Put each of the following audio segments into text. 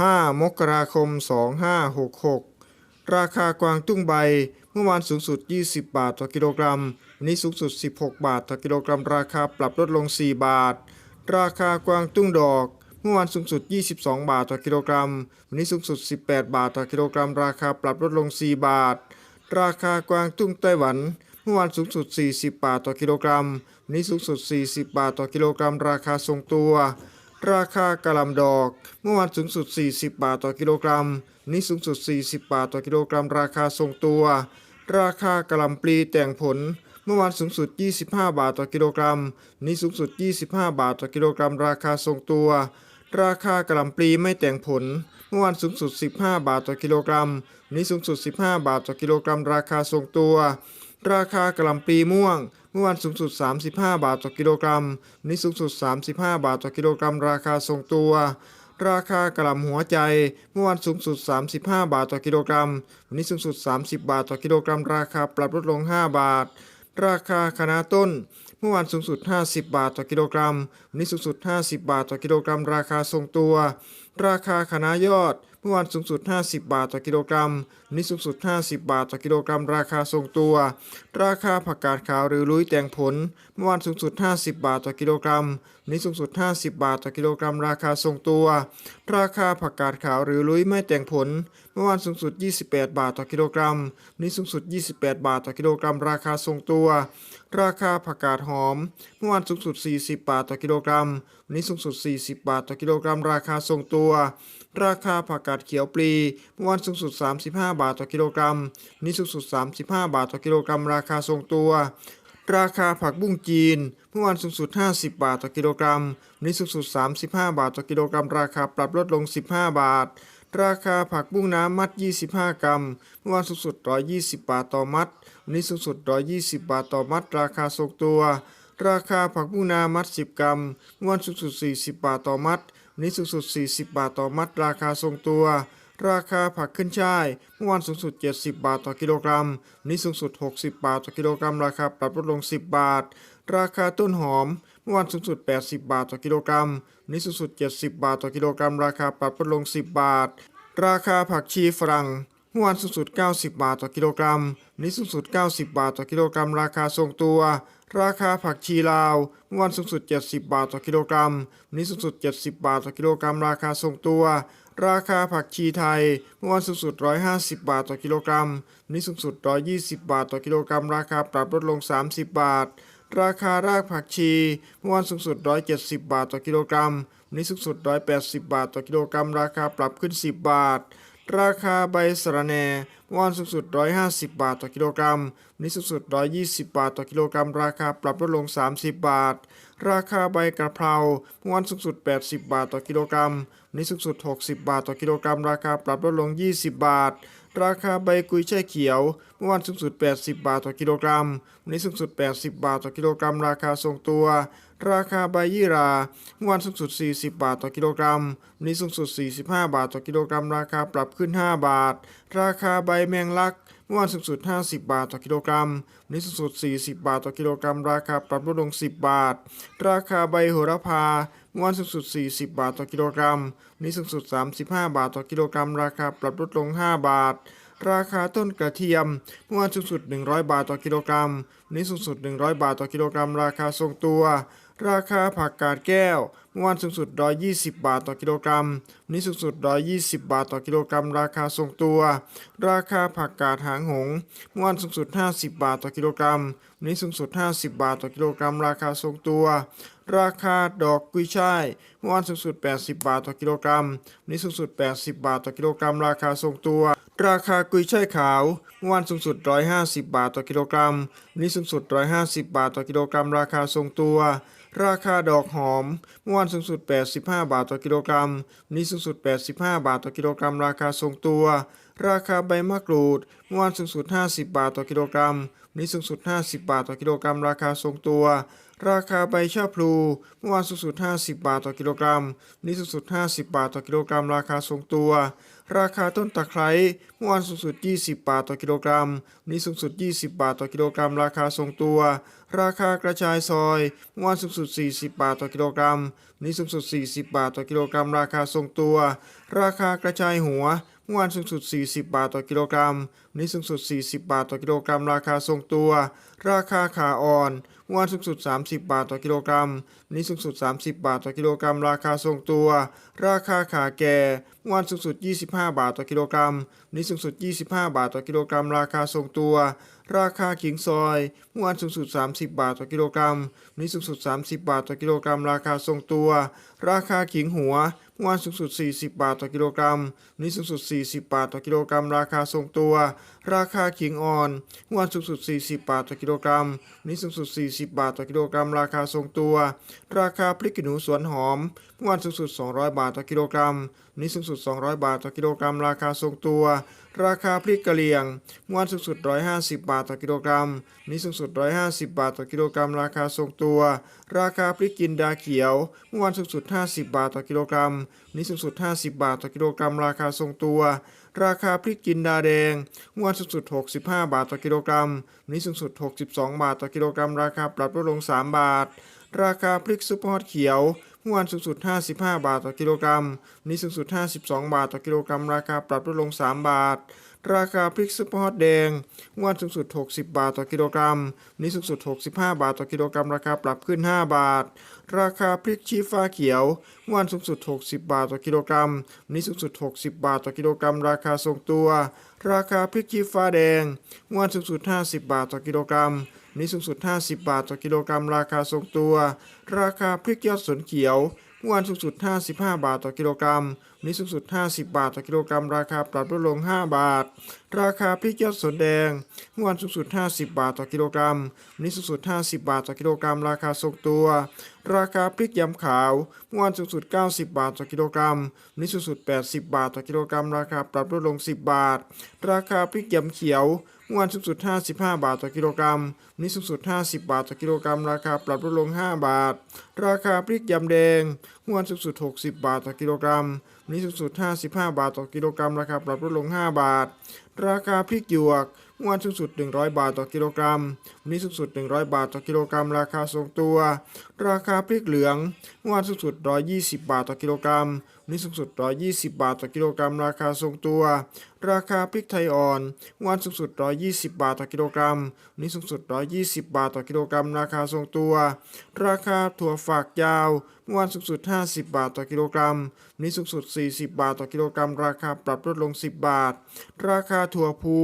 5 มกราคม 2566 ราคากวางตุ้งใบ เมื่อวานสูงสุด 20 บาทต่อกิโลกรัม วันนี้สูงสุด 16 บาทต่อกิโลกรัม ราคาปรับลดลง 4 บาท ราคากวางตุ้งดอก เมื่อวานสูงสุด 22 บาทต่อกิโลกรัม วันนี้สูงสุด 18 บาทต่อกิโลกรัม ราคาปรับลดลง 4 บาท ราคากวางตุ้งไต้หวันเมื่อวานสูงสุด 40 บาทต่อกิโลกรัม วันนี้สูงสุด 40 บาทต่อกิโลกรัม ราคาทรงตัว ราคากะหลำดอก เมื่อวานสูงสุด 40 บาทต่อกิโลกรัม นี้สูงสุด 40 บาทต่อกิโลกรัม ราคาทรงตัว ราคากะหลำปลีแต่งผล เมื่อวานสูงสุด 25 บาทต่อกิโลกรัม นี้สูงสุด 25 บาทต่อกิโลกรัม ราคาทรงตัว ราคากะหล่ำปลีไม่แต่งผล เมื่อวานสูงสุด 15 บาทต่อกิโลกรัม นี้สูงสุด 15 บาทต่อกิโลกรัม ราคาทรงตัว ราคากะหล่ำปลีม่วง เมื่อวานสูงสุด 35 บาทต่อกิโลกรัมวันนี้สูงสุด 35 บาทต่อกิโลกรัม ราคาทรงตัว ราคากระหล่ำหัวใจ เมื่อวานสูงสุด 35 บาทต่อกิโลกรัม วันนี้สูงสุด 30 บาทต่อกิโลกรัม ราคาปรับลดลง 5 บาท ราคาคณะต้น เมื่อวานสูงสุด 50 บาทต่อกิโลกรัม วันนี้สูงสุด 50 บาทต่อกิโลกรัม ราคาทรงตัว ราคาคณะยอด เมื่อวานสูงสุด 50 บาทต่อกิโลกรัมนี้สูงสุด 50 บาทต่อกิโลกรัม ราคาทรงตัว ราคาผักกาดขาวหรือลุยแตงผล เมื่อวานสูงสุด 50 บาทต่อกิโลกรัมนี้สูงสุด 50 บาทต่อกิโลกรัม ราคาทรงตัว ราคาผักกาดขาวหรือลุยไม่แต่งผล เมื่อวานสูงสุด 28 บาทต่อกิโลกรัมนนี้สูงสุด 28 บาทต่อกิโลกรัม ราคาทรงตัว ราคาผักกาดหอม เมื่อวานสูงสุด 40 บาทต่อกิโลกรัม วันนี้สูงสุด 40 บาทต่อกิโลกรัม ราคาทรงตัว ราคาผักกาดเขียวปลี เมื่อวานสูงสุด 35 บาทต่อกิโลกรัม วันนี้สูงสุด 35 บาทต่อกิโลกรัม ราคาทรงตัว ราคาผักบุ้งจีน เมื่อวานสูงสุด 50 บาทต่อกิโลกรัม วันนี้สูงสุด 35 บาทต่อกิโลกรัม ราคาปรับลดลง 15 บาท ราคาผักบุ้งน้ำมัด 25 กรัม เมื่อวานสูงสุด 120 บาทต่อมัด วันนี้สูงสุด 120 บาทต่อมัด ราคาทรงตัว ราคาผักบุ้งนามัด 10 กรัม เมื่อวานสูงสุด 40 บาทต่อมัด วันนี้สูงสุด 40 บาทต่อมัด ราคาทรงตัว ราคาผักขึ้นช่าย เมื่อวานสูงสุด 70 บาทต่อกิโลกรัม วันนี้สูงสุด 60 บาทต่อกิโลกรัม ราคาปรับลดลง 10 บาท ราคาต้นหอมเมื่อวานสูงสุด 80 บาทต่อกิโลกรัมวันนี้สูงสุด 70 บาทต่อกิโลกรัม ราคาปรับลดลง 10 บาท ราคาผักชีฝรั่งเมื่อวานสูงสุด 90 บาทต่อกิโลกรัมวันนี้สูงสุด 90 บาทต่อกิโลกรัม ราคาทรงตัว ราคาผักชีลาว เมื่อวานสูงสุด 70 บาทต่อกิโลกรัมวันนี้สูงสุด 70 บาทต่อกิโลกรัม ราคาทรงตัว ราคาผักชีไทย เมื่อวานสูงสุด 150 บาทต่อกิโลกรัมวันนี้สูงสุด 120 บาทต่อกิโลกรัม ราคาปรับลดลง 30 บาท ราคารากผักชีเมื่อวานสูงสุด 170 บาทต่อกิโลกรัมวันนี้สูงสุด 180 บาทต่อกิโลกรัม ราคาปรับขึ้น 10 บาท ราคาใบสะระแหน่เมื่อวานสูงสุด 150 บาทต่อกิโลกรัมวันนี้สูงสุด 120 บาทต่อกิโลกรัม ราคาปรับลดลง 30 บาท ราคาใบกระเพราเมื่อวานสูงสุด 80 บาทต่อกิโลกรัมวันนี้สูงสุด 60 บาทต่อกิโลกรัม ราคาปรับลดลง 20 บาท ราคาใบกุยช่ายเขียวเมื่อวานสูงสุด 80 บาทต่อกิโลกรัม วันนี้สูงสุด 80 บาทต่อกิโลกรัม ราคาทรงตัว ราคาใบยี่ราเมื่อวานสูงสุด 40 บาทต่อกิโลกรัม วันนี้สูงสุด 45 บาทต่อกิโลกรัม ราคาปรับขึ้น 5 บาท ราคาใบแมงลัก เมื่อวานสูงสุด 50 บาทต่อกิโลกรัม วันนี้สูงสุด 40 บาทต่อกิโลกรัม ราคาปรับลดลง 10 บาท ราคาใบโหระพา เมื่อวานสูงสุด 40 บาทต่อกิโลกรัม วันนี้สูงสุด 35 บาทต่อกิโลกรัม ราคาปรับลดลง 5 บาท ราคาต้นกระเทียม เมื่อวานสูงสุด 100 บาทต่อกิโลกรัม วันนี้สูงสุด 100 บาทต่อกิโลกรัม ราคาทรงตัว ราคาผักกาดแก้วเมื่อวานสูงสุด 120 บาทต่อกิโลกรัมวันนี้สูงสุด 120 บาทต่อกิโลกรัม ราคาทรงตัว ราคาผักกาดหางหงเมื่อวานสูงสุด 50 บาทต่อกิโลกรัมวันนี้สูงสุด 50 บาทต่อกิโลกรัม ราคาทรงตัว ราคาดอกกุยช่ายเมื่อวานสูงสุด 80 บาทต่อกิโลกรัมวันนี้สูงสุด 80 บาทต่อกิโลกรัม ราคาทรงตัว ราคากุยช่ายขาวเมื่อวานสูงสุด 150 บาทต่อกิโลกรัมวันนี้สูงสุด 150 บาทต่อกิโลกรัม ราคาทรงตัว ราคาดอกหอม เมื่อวานสูงสุด 85 บาทต่อกิโลกรัมวันนี้สูงสุด 85 บาทต่อกิโลกรัม ราคาทรงตัว ราคาใบมะกรูดเมื่อวานสูงสุด 50 บาทต่อกิโลกรัมวันนี้สูงสุด 50 บาทต่อกิโลกรัม ราคาทรงตัว ราคาใบชะพลูเมื่อวานสูงสุด 50 บาทต่อกิโลกรัมวันนี้สูงสุด 50 บาทต่อกิโลกรัม ราคาทรงตัว ราคาต้นตะไคร้เมื่อวานสูงสุด 20 บาทต่อกิโลกรัมวันนี้สูงสุด 20 บาทต่อกิโลกรัม ราคาทรงตัว ราคากระชายซอยเมื่อวานสูงสุด 40 บาทต่อกิโลกรัมวันนี้สูงสุด 40 บาทต่อกิโลกรัม ราคาทรงตัว ราคากระชายหัว เมื่อวานสูงสุด 40 บาทต่อกิโลกรัม วันนี้สูงสุด 40 บาทต่อกิโลกรัม ราคาทรงตัว ราคาขาอ่อน เมื่อวานสูงสุด 30 บาทต่อกิโลกรัม วันนี้สูงสุด 30 บาทต่อกิโลกรัม ราคาทรงตัว ราคาขาแก่ เมื่อวานสูงสุด 25 บาทต่อกิโลกรัม วันนี้สูงสุด 25 บาทต่อกิโลกรัม ราคาทรงตัว ราคาขิงซอย เมื่อวานสูงสุด 30 บาทต่อกิโลกรัม วันนี้สูงสุด 30 บาทต่อกิโลกรัม ราคาทรงตัว ราคาขิงหัว เมื่อวานสูงสุด 40 บาทต่อกิโลกรัมวันนี้สูงสุด 40 บาทต่อกิโลกรัม ราคาทรงตัว ราคาขิงอ่อนเมื่อวานสูงสุด 40 บาทต่อกิโลกรัมวันนี้สูงสุด 40 บาทต่อกิโลกรัม ราคาทรงตัว ราคาพริกขี้หนูสวนหอมเมื่อวานสูงสุด 200 บาทต่อกิโลกรัมวันนี้สูงสุด 200 บาทต่อกิโลกรัม ราคาทรงตัว ราคาพริกกะเหรี่ยงเมื่อวานสูงสุด 150 บาทต่อกิโลกรัมวันนี้สูงสุด 150 บาทต่อกิโลกรัม ราคาทรงตัว ราคาพริกจินดาเขียว เมื่อวานสูงสุด 50 บาทต่อกิโลกรัมวันนี้สูงสุด 50 บาทต่อกิโลกรัม ราคาทรงตัว ราคาพริกจินดาแดง เมื่อวานสูงสุด 65 บาทต่อกิโลกรัมวันนี้สูงสุด 62 บาทต่อกิโลกรัม ราคาปรับลดลง 3 บาท ราคาพริกซุปเปอร์ฮอตเขียวเมื่อวานสูงสุด 55 บาทต่อกิโลกรัมวันนี้สูงสุด 52 บาทต่อกิโลกรัม ราคาปรับลดลง 3 บาท ราคาพริกซุปเปอร์ฮอตแดงวานสูงสุด 60 บาทต่อกิโลกรัมวันนี้สูงสุด 65 บาทต่อกิโลกรัม ราคาปรับขึ้น 5 บาท ราคาพริกชี้ฟ้าเขียววานสูงสุด 60 บาทต่อกิโลกรัมวันนี้สูงสุด 60 บาทต่อกิโลกรัม ราคาทรงตัว ราคาพริกชี้ฟ้าแดงวานสูงสุด 50 บาทต่อกิโลกรัมวันนี้สูงสุด 50 บาทต่อกิโลกรัม ราคาทรงตัว ราคาพริกยอดสนเขียว เมื่อวานสูงสุด 55 บาทต่อกิโลกรัมวันนี้สูงสุด 50 บาทต่อกิโลกรัม ราคาปรับลดลง 5 บาท ราคาพริกยอดสนแดงเมื่อวานสูงสุด 50 บาทต่อกิโลกรัมวันนี้สูงสุด 50 บาทต่อกิโลกรัม ราคาทรงตัว ราคาพริกยำขาวเมื่อวานสูงสุด 90 บาทต่อกิโลกรัมวันนี้สูงสุด 80 บาทต่อกิโลกรัม ราคาปรับลดลง 10 บาท ราคาพริกยำเขียว เมื่อวานสูงสุด 55 บาทต่อกิโลกรัมวันนี้สูงสุด 50 บาทต่อกิโลกรัม ราคาปรับลดลง 5 บาท ราคาพริกยำแดงเมื่อวานสูงสุด 60 บาทต่อกิโลกรัมวันนี้สูงสุด 55 บาทต่อกิโลกรัม ราคาปรับลดลง 5 บาท ราคาพริกหยวกเมื่อวานสูงสุด 100 บาทต่อกิโลกรัม วันนี้สูงสุด 100 บาทต่อกิโลกรัม ราคาทรงตัว ราคาพริกเหลือง เมื่อวานสูงสุด 120 บาทต่อกิโลกรัม วันนี้สูงสุด 120 บาทต่อกิโลกรัม ราคาทรงตัว ราคาพริกไทยอ่อนเมื่อวานสูงสุด 120 บาทต่อกิโลกรัม วันนี้สูงสุด 120 บาทต่อกิโลกรัม ราคาทรงตัว ราคาถั่วฝักยาวเมื่อวานสูงสุด 50 บาทต่อกิโลกรัม วันนี้สูงสุด 40 บาทต่อกิโลกรัม ราคาปรับลดลง 10 บาท ราคาถั่วพู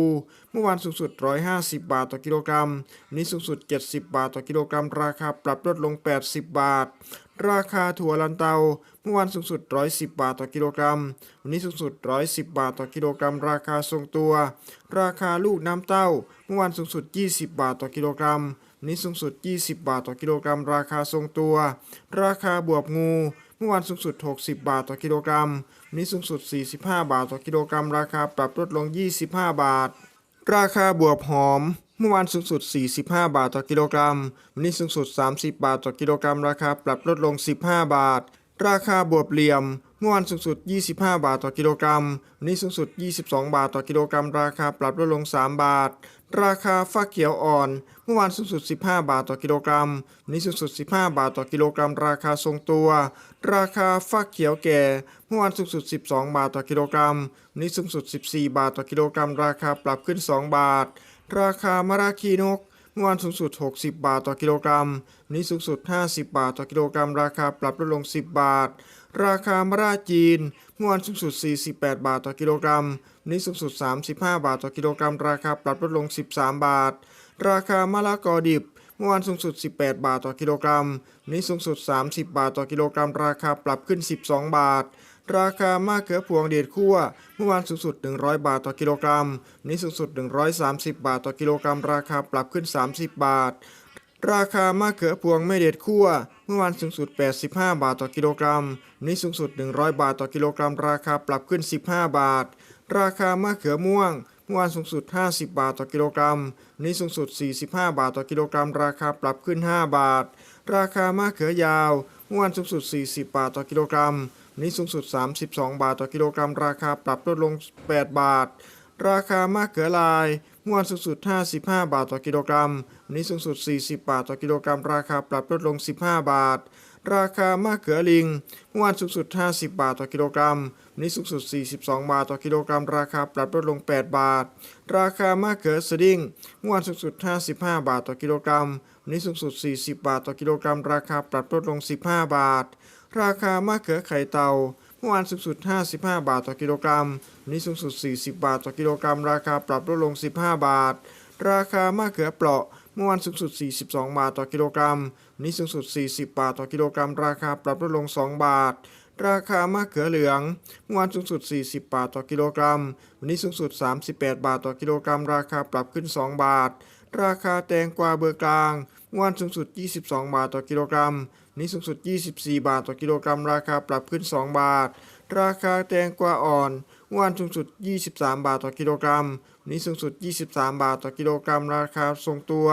เมื่อวานสูงสุด 150 บาทต่อกิโลกรัม วันนี้สูงสุด 70 บาทต่อกิโลกรัม ราคาปรับลดลง 80 บาท ราคาถั่วลันเตาเมื่อวานสูงสุด 110 บาทต่อกิโลกรัม วันนี้สูงสุด 110 บาทต่อกิโลกรัม ราคาทรงตัว ราคาลูกน้ำเต้า เมื่อวานสูงสุด 20 บาทต่อกิโลกรัม วันนี้สูงสุด 20 บาทต่อกิโลกรัม ราคาทรงตัว ราคาบวบงู เมื่อวานสูงสุด 60 บาทต่อกิโลกรัม วันนี้สูงสุด 45 บาทต่อกิโลกรัม ราคาปรับลดลง 25 บาท ราคาบวบหอม เมื่อวานสูงสุด 45 บาทต่อกิโลกรัม วันนี้สูงสุด 30 บาทต่อกิโลกรัม ราคาปรับลดลง 15 บาท ราคาบวบเหลี่ยม เมื่อวานสูงสุด 25 บาทต่อกิโลกรัม วันนี้สูงสุด 22 บาทต่อกิโลกรัม ราคาปรับลดลง 3 บาท ราคาฟักเขียวอ่อน เมื่อวานสูงสุด 15 บาทต่อกิโลกรัม วันนี้สูงสุด 15 บาทต่อกิโลกรัม ราคาทรงตัว ราคาฟักเขียวแก่ เมื่อวานสูงสุด 12 บาทต่อกิโลกรัม วันนี้สูงสุด 14 บาทต่อกิโลกรัม ราคาปรับขึ้น 2 บาท ราคามะระคีนกเมื่อวานสูงสุด 60 บาทต่อกิโลกรัมวันนี้สูงสุด 50 บาทต่อกิโลกรัม ราคาปรับลดลง 10 บาท ราคามะระจีนเมื่อวานสูงสุด 48 บาทต่อกิโลกรัมวันนี้สูงสุด 35 บาทต่อกิโลกรัม ราคาปรับลดลง 13 บาท ราคามะละกอดิบเมื่อวานสูงสุด 18 บาทต่อกิโลกรัมวันนี้สูงสุด 30 บาทต่อกิโลกรัม ราคาปรับขึ้น 12 บาท ราคามะเขือพวงเด็ดคั่วเมื่อวานสูงสุด 100 บาทต่อกิโลกรัมวันนี้สูงสุด 130 บาทต่อกิโลกรัม ราคาปรับขึ้น 30 บาท ราคามะเขือพวงไม่เด็ดคั่วเมื่อวานสูงสุด 85 บาทต่อกิโลกรัมวันนี้สูงสุด 100 บาทต่อกิโลกรัม ราคาปรับขึ้น 15 บาท ราคามะเขือม่วงเมื่อวานสูงสุด 50 บาทต่อกิโลกรัมวันนี้สูงสุด 45 บาทต่อกิโลกรัม ราคาปรับขึ้น 5 บาท ราคามะเขือยาวเมื่อวานสูงสุด 40 บาทต่อกิโลกรัม นนี้สูงสุด 32 บาทต่อกิโลกรัม ราคาปรับลดลง 8 บาท ราคามะเขือลายมวนสูงสุด 55 บาทต่อกิโลกรัมวันนี้สูงสุด 40 บาทต่อกิโลกรัม ราคาปรับลดลง 15 บาท ราคามะเขือลิงเมื่อวานสูงสุด 50 บาทต่อกิโลกรัมวันนี้สูงสุด 42 บาทต่อกิโลกรัม ราคาปรับลดลง 8 บาท ราคามะเขือสดิ้งเมื่อวานสูงสุด 55 บาทต่อกิโลกรัมวันนี้สูงสุด 40 บาทต่อกิโลกรัม ราคาปรับลดลง 15 บาท ราคามะเขือไข่เตาเมื่อวานสูงสุด 55 บาทต่อกิโลกรัมวันนี้สูงสุด 40 บาทต่อกิโลกรัม ราคาปรับลดลง 15 บาท ราคามะเขือเปราะเมื่อวานสูงสุด 42 บาทต่อกิโลกรัมวันนี้สูงสุด 40 บาทต่อกิโลกรัม ราคาปรับลดลง 2 บาท ราคามะเขือเหลือง เมื่อวานสูงสุด 40 บาทต่อกิโลกรัม วันนี้สูงสุด 38 บาทต่อกิโลกรัม ราคาปรับขึ้น 2 บาท ราคาแตงกวาเบอร์กลาง เมื่อวานสูงสุด 22 บาทต่อกิโลกรัม นี้สูงสุด 24 บาทต่อกิโลกรัม ราคาปรับขึ้น 2 บาท ราคาแตงกวาอ่อนวานสูงสุด 23 บาทต่อกิโลกรัมวันนี้สูงสุด 23 บาทต่อกิโลกรัม ราคาทรงตัว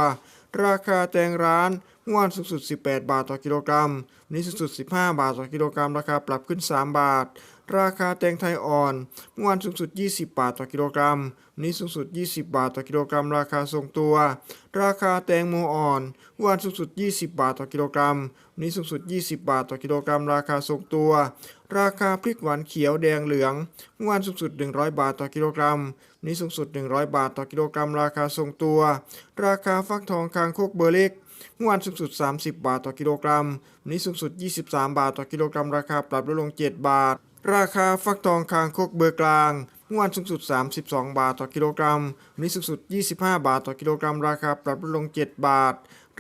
ราคาแตงร้าน เมื่อวานสูงสุด 18 บาทต่อกิโลกรัม วันนี้สูงสุด 15 บาทต่อกิโลกรัม ราคาปรับขึ้น 3 บาท ราคาแตงไทยอ่อน เมื่อวานสูงสุด 20 บาทต่อกิโลกรัม วันนี้สูงสุด 20 บาทต่อกิโลกรัม ราคาทรงตัว ราคาแตงโมอ่อน เมื่อวานสูงสุด 20 บาทต่อกิโลกรัม วันนี้สูงสุด 20 บาทต่อกิโลกรัม ราคาทรงตัว ราคาพริกหวานเขียวแดงเหลือง เมื่อวานสูงสุด 100 บาทต่อกิโลกรัม วันนี้สูงสุด 100 บาทต่อกิโลกรัม ราคาทรงตัว ราคาฟักทองคางคกเบอร์เล็ก เมื่อวานสูงสุด 30 บาทต่อกิโลกรัมวันนี้สูงสุด 23 บาทต่อกิโลกรัมราคาปรับลดลง 7 บาท ราคาฟักทองคางคกเบอร์กลางเมื่อวานสูงสุด 32 บาทต่อกิโลกรัมวันนี้สูงสุด 25 บาทต่อกิโลกรัม ราคาปรับลดลง 7 บาท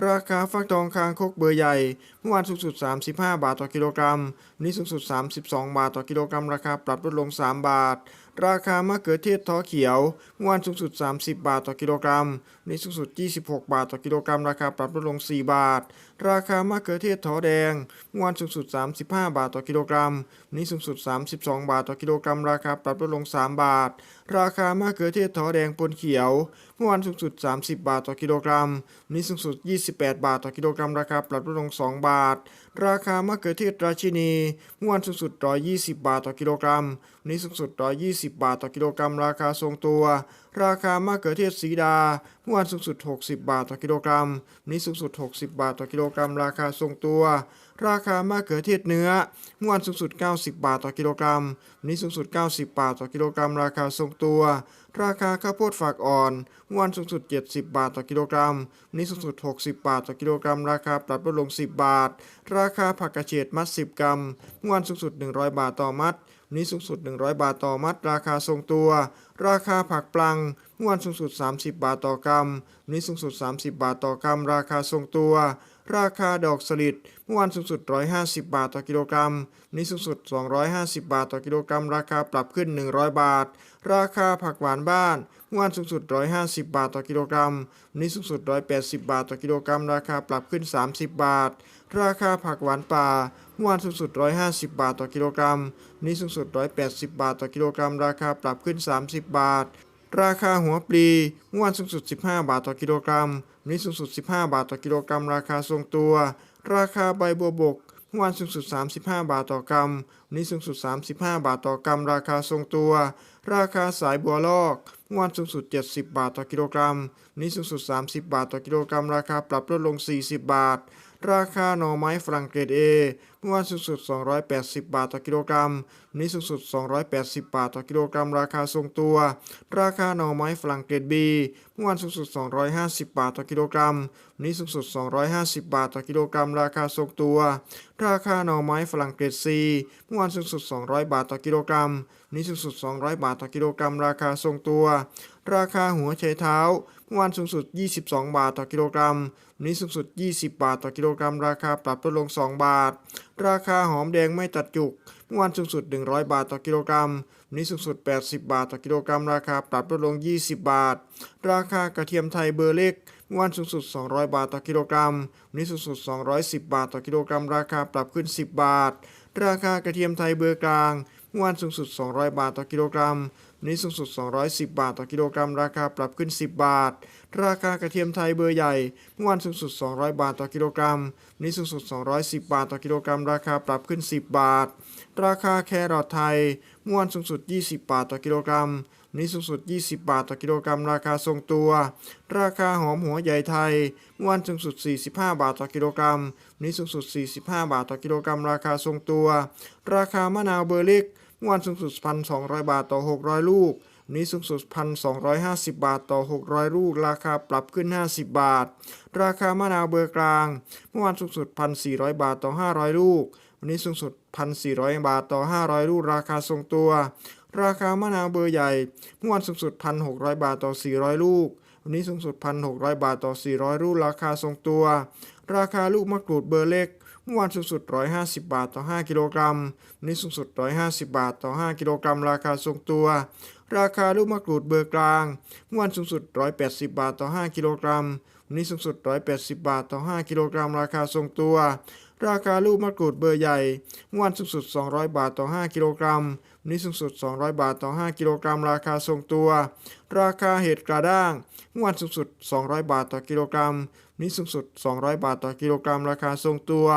ราคาฟักทองคางคกเบอร์ใหญ่ เมื่อวานสูงสุด 35 บาทต่อกิโลกรัมวันนี้สูงสุด 32 บาทต่อกิโลกรัม ราคาปรับลดลง 3 บาท ราคามะเขือเทศท้อเขียวเมื่อวานสูงสุด 30 บาทต่อกิโลกรัมวันนี้สูงสุด 26 บาทต่อกิโลกรัม ราคาปรับลดลง 4 บาทราคามะเขือเทศท้อแดงเมื่อวานสูงสุด 35 บาทต่อกิโลกรัมวันนี้สูงสุด 32 บาทต่อกิโลกรัม ราคาปรับลดลง 3 บาท ราคามะเขือเทศท้อแดงปนเขียว เมื่อวานสูงสุด 30 บาทต่อกิโลกรัมวันนี้สูงสุด 28 บาทต่อกิโลกรัม ราคาปรับลดลง 2 บาท ราคามะเขือเทศราชินี เมื่อวานสูงสุด 120 บาทต่อกิโลกรัมวันนี้สูงสุด 120 บาทต่อกิโลกรัม ราคาทรงตัว ราคามะเขือเทศสีดาเมื่อวานสูงสุด 60 บาทต่อกิโลกรัมวันนี้สูงสุด 60 บาทต่อกิโลกรัม ราคาทรงตัว ราคามะเขือเทศเนื้อเมื่อวานสูงสุด 90 บาทต่อกิโลกรัมวันนี้สูงสุด 90 บาทต่อกิโลกรัม ราคาทรงตัว ราคาข้าวโพดฝากอ่อนเมื่อวานสูงสุด 70 บาทต่อกิโลกรัมวันนี้สูงสุด 60 บาทต่อกิโลกรัม ราคาปรับลดลง 10 บาท ราคาผักกระเฉดมัด 10 กรัมเมื่อวานสูงสุด 100 บาทต่อมัด นนี้สูงสุด 100 บาทต่อมัด ราคาทรงตัว ราคาผักปลังเมื่อวานสูงสุด 30 บาทต่อกรัมวันนี้สูงสุด 30 บาทต่อกรัม ราคาทรงตัว ราคาดอกสลิดเมื่อวานสูงสุด 150 บาทต่อกิโลกรัมวันนี้สูงสุด 250 บาทต่อกิโลกรัม ราคาปรับขึ้น 100 บาท ราคาผักหวานบ้านเมื่อวานสูงสุด 150 บาทต่อกิโลกรัมวันนี้สูงสุด 180 บาทต่อกิโลกรัม ราคาปรับขึ้น 30 บาท ราคาผักหวานป่า เมื่อวานสูงสุด 150 บาทต่อกิโลกรัมวันนี้สูงสุด 180 บาทต่อกิโลกรัม ราคาปรับขึ้น 30 บาท ราคาหัวปลีเมื่อวานสูงสุด 15 บาทต่อกิโลกรัมวันนี้สูงสุด 15 บาทต่อกิโลกรัม ราคาทรงตัว ราคาใบบัวบกเมื่อวานสูงสุด 35 บาทต่อกรัมวันนี้สูงสุด 35 บาทต่อกรัม ราคาทรงตัว ราคาสายบัวลอกเมื่อวานสูงสุด 70 บาทต่อกิโลกรัมวันนี้สูงสุด 30 บาทต่อกิโลกรัม ราคาปรับลดลง 40 บาท ราคาหน่อไม้ฝรั่งเกรดเอเมื่อวานสูงสุด 280 บาทต่อกิโลกรัมวันนี้สูงสุด 280 บาทต่อกิโลกรัม ราคาทรงตัว ราคาหน่อไม้ฝรั่งเกรดบีเมื่อวานสูงสุด 250 บาทต่อกิโลกรัมวันนี้สูงสุด 250 บาทต่อกิโลกรัม ราคาทรงตัว ราคาหน่อไม้ฝรั่งเกรดซีเมื่อวานสูงสุด 200 บาทต่อกิโลกรัมวันนี้สูงสุด 200 บาทต่อกิโลกรัม ราคาทรงตัว ราคาหัวไชเท้าเมื่อวานสูงสุด 22 บาทต่อกิโลกรัม วันนี้สูงสุด 20 บาทต่อกิโลกรัม ราคาปรับลดลง 2 บาท ราคาหอมแดงไม่ตัดจุก เมื่อวานสูงสุด 100 บาทต่อกิโลกรัม วันนี้สูงสุด 80 บาทต่อกิโลกรัม ราคาปรับลดลง 20 บาท ราคากระเทียมไทยเบอร์เล็กเมื่อวานสูงสุด 200 บาทต่อกิโลกรัม วันนี้สูงสุด 210 บาทต่อกิโลกรัม ราคาปรับขึ้น 10 บาท ราคากระเทียมไทยเบอร์กลางเมื่อวานสูงสุด 200 บาทต่อกิโลกรัม นี้สูงสุด 210 บาทต่อกิโลกรัม ราคาปรับขึ้น 10 บาท ราคากระเทียมไทยเบอร์ใหญ่ เมื่อวานสูงสุด 200 บาทต่อกิโลกรัม นี้สูงสุด 210 บาทต่อกิโลกรัม ราคาปรับขึ้น 10 บาท ราคาแครอทไทย เมื่อวานสูงสุด 20 บาทต่อกิโลกรัม นี้สูงสุด 20 บาทต่อกิโลกรัม ราคาทรงตัว ราคาหอมหัวใหญ่ไทย เมื่อวานสูงสุด 45 บาทต่อกิโลกรัมนนี้สูงสุด 45 บาทต่อกิโลกรัม ราคาทรงตัว ราคามะนาวเบอร์เล็ก เมื่อวานสูงสุด 1,200 บาทต่อ 600 ลูก วันนี้สูงสุด 1,250 บาทต่อ 600 ลูก ราคาปรับขึ้น 50 บาท ราคามะนาวเบอร์กลาง เมื่อวานสูงสุด 1,400 บาทต่อ 500 ลูก วันนี้สูงสุด 1,400 บาทต่อ 500 ลูก ราคาทรงตัว ราคามะนาวเบอร์ใหญ่ เมื่อวานสูงสุด 1,600 บาทต่อ 400 ลูก วันนี้สูงสุด 1,600 บาทต่อ 400 ลูก ราคาทรงตัว ราคาลูกมะกรูดเบอร์เล็ก เมื่อวานสูงสุด 150 บาทต่อ 5 กิโลกรัมวันนี้สูงสุด 150 บาทต่อ 5 กิโลกรัม ราคาทรงตัว ราคาลูกมะกรูดเบอร์กลาง เมื่อวานสูงสุด 180 บาทต่อ 5 กิโลกรัม วันนี้สูงสุด 180 บาทต่อ 5 กิโลกรัม ราคาทรงตัว ราคาลูกมะกรูดเบอร์ใหญ่ เมื่อวานสูงสุด 200 บาทต่อ 5 กิโลกรัม วันนี้สูงสุด 200 บาทต่อ 5 กิโลกรัม ราคาทรงตัว ราคาเห็ดกระด้าง เมื่อวานสูงสุด 200 บาทต่อกิโลกรัม นี้สูงสุด 200 บาทต่อกิโลกรัม ราคาทรงตัว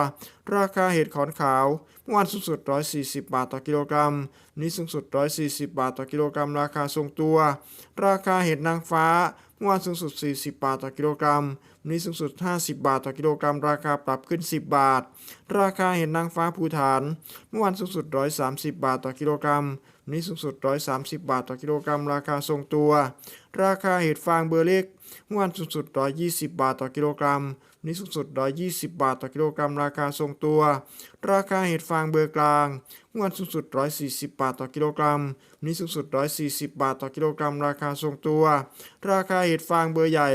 ราคาเห็ดขอนขาวเมื่อวานสูงสุด 140 บาทต่อกิโลกรัม นี้สูงสุด 140 บาทต่อกิโลกรัม ราคาทรงตัว ราคาเห็ดนางฟ้าเมื่อวานสูงสุด 40 บาทต่อกิโลกรัม นี้สูงสุด 50 บาทต่อกิโลกรัม ราคาปรับขึ้น 10 บาท ราคาเห็ดนางฟ้าภูฐาน เมื่อวานสูงสุด 130 บาทต่อกิโลกรัมนนี้สูงสุด 130 บาทต่อกิโลกรัม ราคาทรงตัว ราคาเห็ดฟางเบอร์เล็ก เมื่อวานสูงสุด 120 บาทต่อกิโลกรัมวันนี้สูงสุด 120 บาทต่อกิโลกรัม ราคาทรงตัว ราคาเห็ดฟางเบอร์กลางเมื่อวานสูงสุด 140 บาทต่อกิโลกรัมวันนี้สูงสุด 140 บาทต่อกิโลกรัม ราคาทรงตัว ราคาเห็ดฟางเบอร์ใหญ่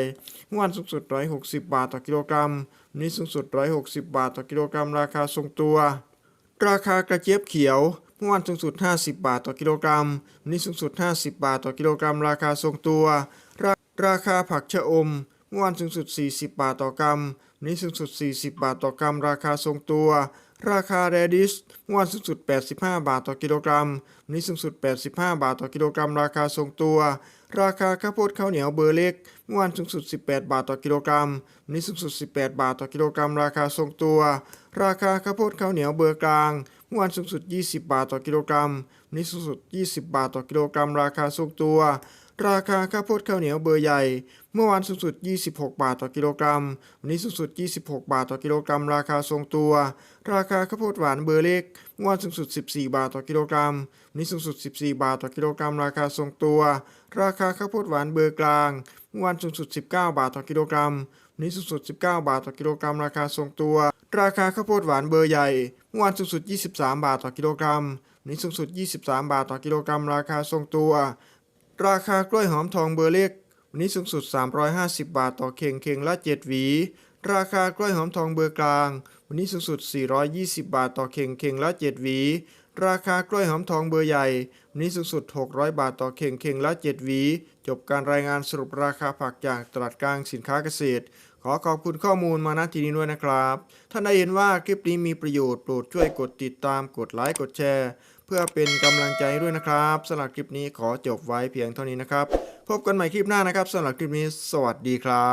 เมื่อวานสูงสุด 160 บาทต่อกิโลกรัมวันนี้สูงสุด 160 บาทต่อกิโลกรัม ราคาทรงตัว ราคากระเจี๊ยบเขียวเมื่อวานสูงสุด 50 บาทต่อกิโลกรัมวันนี้สูงสุด 50 บาทต่อกิโลกรัม ราคาทรงตัว ราคาผักชะอมเมื่อวานสูงสุด 40 บาทต่อกรัมวันนี้สูงสุด 40 บาทต่อกรัม ราคาทรงตัว ราคาแรดิสเมื่อวานสูงสุด 85 บาทต่อกิโลกรัมวันนี้สูงสุด 85 บาทต่อกิโลกรัม ราคาทรงตัว ราคาข้าวโพดข้าวเหนียวเบอร์เล็กเมื่อวานสูงสุด 18 บาทต่อกิโลกรัมวันนี้สูงสุด 18 บาทต่อกิโลกรัม ราคาทรงตัว ราคาข้าวโพดข้าวเหนียวเบอร์กลางเมื่อวานสูงสุด 20 บาทต่อกิโลกรัมวันนี้สูงสุด 20 บาทต่อกิโลกรัม ราคาทรงตัว ราคาข้าวโพดข้าวเหนียวเบอร์ใหญ่ เมื่อวานสูงสุด 26 บาทต่อกิโลกรัม วันนี้สูงสุด 26 บาทต่อกิโลกรัม ราคาทรงตัว ราคาข้าวโพดหวานเบอร์เล็ก เมื่อวานสูงสุด 14 บาทต่อกิโลกรัม วันนี้สูงสุด 14 บาทต่อกิโลกรัม ราคาทรงตัว ราคาข้าวโพดหวานเบอร์กลาง เมื่อวานสูงสุด 19 บาทต่อกิโลกรัม วันนี้สูงสุด 19 บาทต่อกิโลกรัม ราคาทรงตัว ราคาข้าวโพดหวานเบอร์ใหญ่ เมื่อวานสูงสุด 23 บาทต่อกิโลกรัม วันนี้สูงสุด 23 บาทต่อกิโลกรัม ราคาทรงตัว ราคากล้วยหอมทองเบอร์เล็ก วันนี้สูงสุด 350 บาทต่อเข่งเข่งละ 7 หวี ราคากล้วยหอมทองเบอร์กลาง วันนี้สูงสุด 420 บาทต่อเข่งเข่งละ 7 หวี ราคากล้วยหอมทองเบอร์ใหญ่ วันนี้สูงสุด 600 บาทต่อเข่งเข่งละ 7 หวี จบการรายงานสรุปราคาผักจากตลาดกลางสินค้าเกษตร ขอขอบคุณข้อมูลมาณที่นี้ด้วยนะครับ ท่านใดเห็นว่าคลิปนี้มีประโยชน์โปรดช่วยกดติดตามกดไลค์กดแชร์ พื่อเป็นกำลังใจด้วยนะครับสำหรับคลิปนี้ขอจบไว้เพียงเท่านี้นะครับ พบกันใหม่คลิปหน้านะครับสำหรับคลิปนี้ สวัสดีครับ